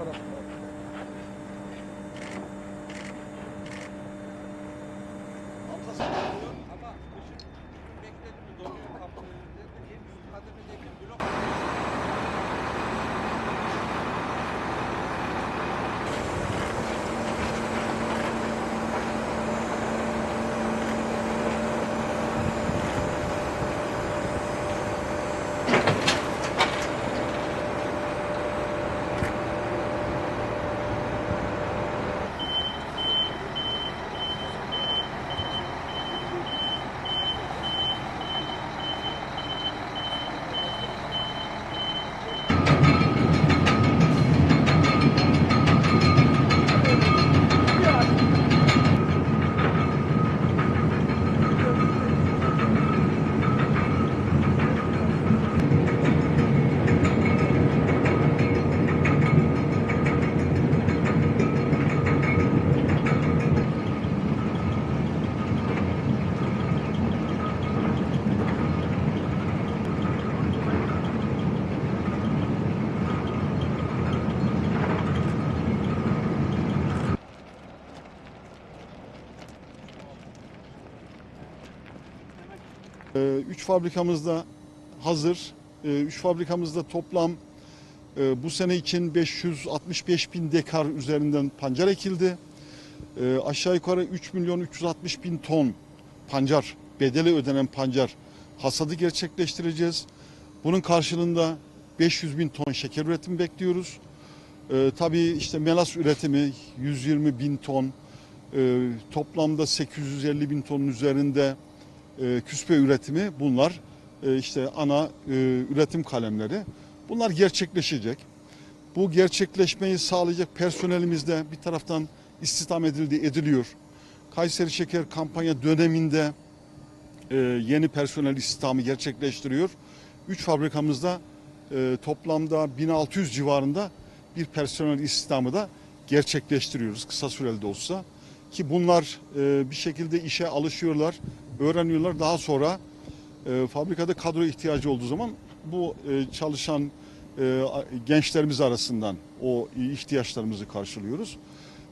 করা Üç fabrikamızda hazır. Ee, Üç fabrikamızda toplam e, bu sene için 565 bin dekar üzerinden pancar ekildi. Ee, Aşağı yukarı 3 milyon 360 bin ton pancar, bedeli ödenen pancar hasadı gerçekleştireceğiz. Bunun karşılığında 500 bin ton şeker üretimi bekliyoruz. Ee, tabii işte melas üretimi 120 bin ton, toplamda 850 bin tonun üzerinde e, küspe üretimi bunlar e, işte ana e, üretim kalemleri. Bunlar gerçekleşecek. Bu gerçekleşmeyi sağlayacak personelimiz de bir taraftan istihdam edildi, ediliyor. Kayseri Şeker kampanya döneminde e, yeni personel istihdamı gerçekleştiriyor. Üç fabrikamızda toplamda 1600 civarında bir personel istihdamı da gerçekleştiriyoruz kısa süreli de olsa. Ki bunlar e, bir şekilde işe alışıyorlar, öğreniyorlar. Daha sonra e, fabrikada kadro ihtiyacı olduğu zaman bu e, çalışan e, gençlerimiz arasından o ihtiyaçlarımızı karşılıyoruz.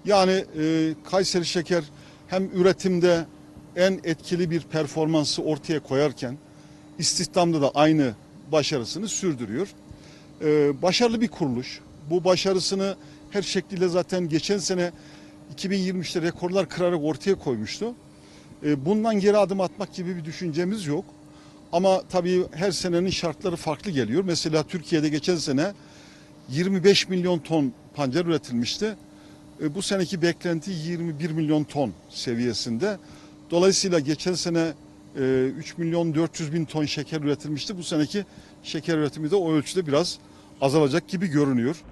Yani e, Kayseri Şeker hem üretimde en etkili bir performansı ortaya koyarken istihdamda da aynı başarısını sürdürüyor. E, başarılı bir kuruluş. Bu başarısını her şekliyle zaten geçen sene 2023'te rekorlar kırarak ortaya koymuştu. E, bundan geri adım atmak gibi bir düşüncemiz yok. Ama tabii her senenin şartları farklı geliyor. Mesela Türkiye'de geçen sene 25 milyon ton pancar üretilmişti. E, bu seneki beklenti 21 milyon ton seviyesinde. Dolayısıyla geçen sene e, 3 milyon 400 bin ton şeker üretilmişti. Bu seneki şeker üretimi de o ölçüde biraz azalacak gibi görünüyor.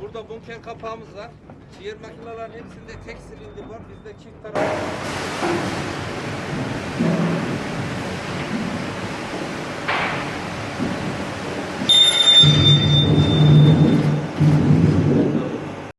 Burada bunker kapağımız var. Diğer makinelerin hepsinde tek silindir var. Bizde çift taraflı.